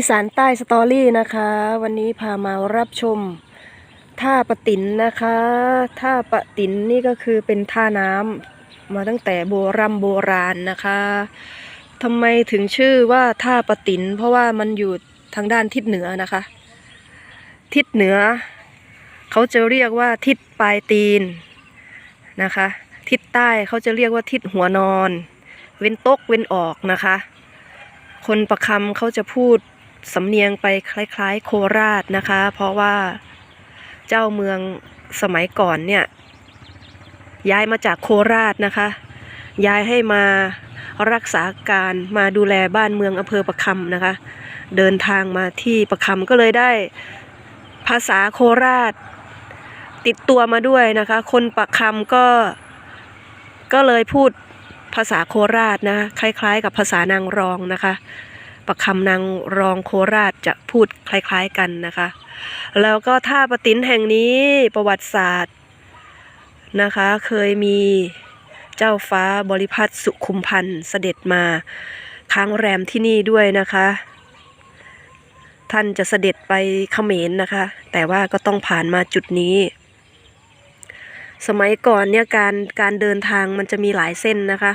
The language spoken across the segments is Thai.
อีสานใต้สตอรี่นะคะ วันนี้พามารับชมท่าปะตินนะคะท่าปะตินนี่ก็คือเป็นท่าน้ำมาตั้งแต่โบรโบราณนะคะทำไมถึงชื่อว่าท่าปะติน เพราะว่ามันอยู่ทางด้านทิศเหนือนะคะ ทิศเหนือ เขาจะเรียกว่าทิศปลายตีนนะคะ ทิศใต้เขาจะเรียกว่าทิศหัวนอน เว้นตกเว้นออกนะคะ คนประคำเขาจะพูด สำเนียงไปคล้าย ๆ โคราชนะคะ เพราะว่าเจ้าเมืองสมัยก่อนเนี่ย ย้ายมาจากโคราชนะคะ ย้ายให้มารักษาการมาดูแลบ้านเมืองอำเภอประคำนะคะ เดินทางมาที่ประคำก็เลยได้ภาษาโคราช ติดตัวมาด้วยนะคะ คนประคำก็ก็เลยพูดภาษาโคราชนะคะคล้าย ๆ กับภาษานางรองนะคะ ประคำนางรองโคราชจะพูดคล้ายๆกันนะคะ แล้วก็ท่าปะตินแห่งนี้ประวัติศาสตร์นะคะ เคยมีเจ้าฟ้าบริพัตรสุขุมพันธ์เสด็จมาค้างแรมที่นี่ด้วยนะคะ ท่านจะเสด็จไปเขมรนะคะ แต่ว่าก็ต้องผ่านมาจุดนี้ สมัยก่อนเนี่ยการการเดินทางมันจะมีหลายเส้นนะคะ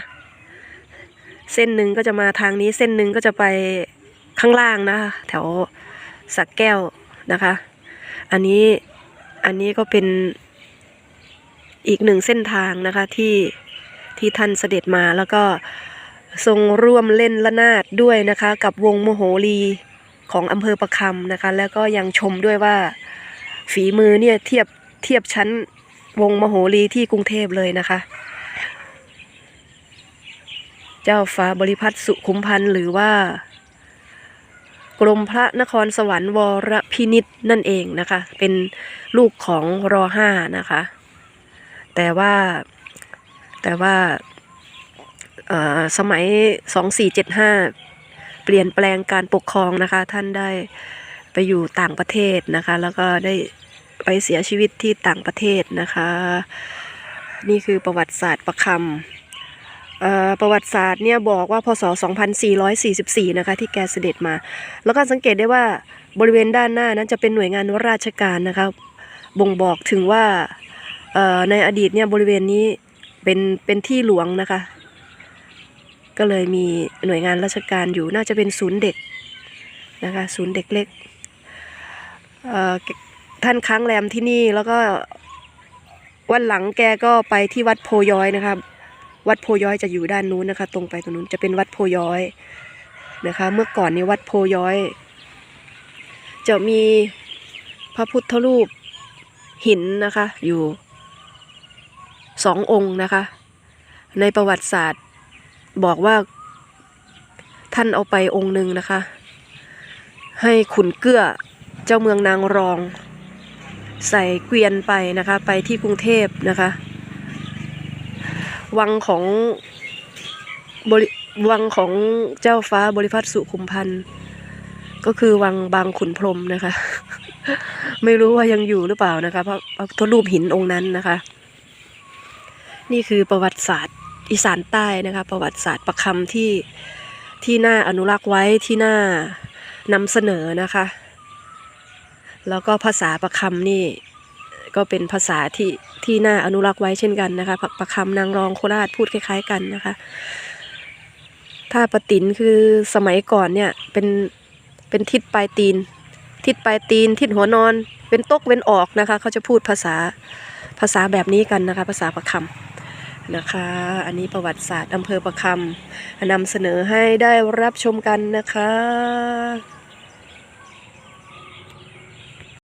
เส้นหนึ่งก็จะมาทางนี้เส้นหนึ่งก็จะไปข้างล่างนะคะแถวสักแก้วนะคะ อันนี้อันนี้ก็เป็นอีกหนึ่งเส้นทางนะคะที่ที่ท่านเสด็จมาแล้วก็ทรงร่วมเล่นละนาดด้วยนะคะ กับวงโมโหรีของอำเภอประคำนะคะ แล้วก็ยังชมด้วยว่าฝีมือเนี่ยเทียบเทียบชั้นวงมโหรีที่กรุงเทพเลยนะคะ เจ้าฟ้าบริพัตรสุขุมพันธ์หรือว่า กรมพระนครสวรรค์วรพินิษนั่นเองนะคะ เป็นลูกของรอห้านะคะ แต่ว่าแต่ว่าเอ่อสมัย 2475 เปลี่ยนแปลงการปกครองนะคะ ท่านได้ไปอยู่ต่างประเทศนะคะ แล้วก็ได้ไปเสียชีวิตที่ต่างประเทศนะคะ นี่คือประวัติศาสตร์ประคำ ประวัติศาสตร์เนี่ยบอกว่าพศ 2444 นะคะที่แกเสด็จมา แล้วก็สังเกตได้ว่าบริเวณด้านหน้านั้นจะเป็นหน่วยงานราชการนะคะบ่งบอกถึงว่าในอดีตเนี่ยบริเวณนี้เป็นเป็นที่หลวงนะคะ ก็เลยมีหน่วยงานราชการอยู่น่าจะเป็นศูนย์เด็กนะคะศูนย์เด็กเล็กท่านค้างแรมที่นี่แล้วก็วันหลังแกก็ไปที่วัดโพย้อยนะคะ วัดโพย้อยจะอยู่ด้านนู้นนะคะ ตรงไปตรงนู้นจะเป็นวัดโพย้อยนะคะ เมื่อก่อนนี้วัดโพย้อย จะมีพระพุทธรูปหินนะคะ อยู่สององค์นะคะ ในประวัติศาสตร์บอกว่าท่านเอาไปองค์หนึ่งนะคะ ให้ขุนเกื้อเจ้าเมืองนางรอง ใส่เกวียนไปนะคะ ไปที่กรุงเทพนะคะ วังของบริวังของเจ้าฟ้าบริพัตรสุขุมพันธ์ก็คือวังบางขุนพรมนะคะ ไม่รู้ว่ายังอยู่หรือเปล่านะคะเพราะทธรูปหินองค์นั้นนะคะ นี่คือประวัติศาสตร์อีสานใต้นะคะ ประวัติศาสตร์ประคำที่ที่น่าอนุรักษ์ไว้ที่น่านำเสนอนะคะ แล้วก็ภาษาประคำนี่ ก็เป็นภาษาที่ที่น่าอนุรักษ์ไว้เช่นกันนะคะประคำนางรองโคราชพูดคล้าย ๆ กันนะคะ ถ้าปตินคือสมัยก่อนเนี่ยเป็นเป็นทิศปลายตีน ทิศปลายตีน ทิศหัวนอนเป็นตกเว้นออกนะคะ เขาจะพูดภาษาภาษาแบบนี้กันนะคะ ภาษาประคำนะคะ อันนี้ประวัติศาสตร์อำเภอประคำนำเสนอให้ได้รับชมกันนะคะ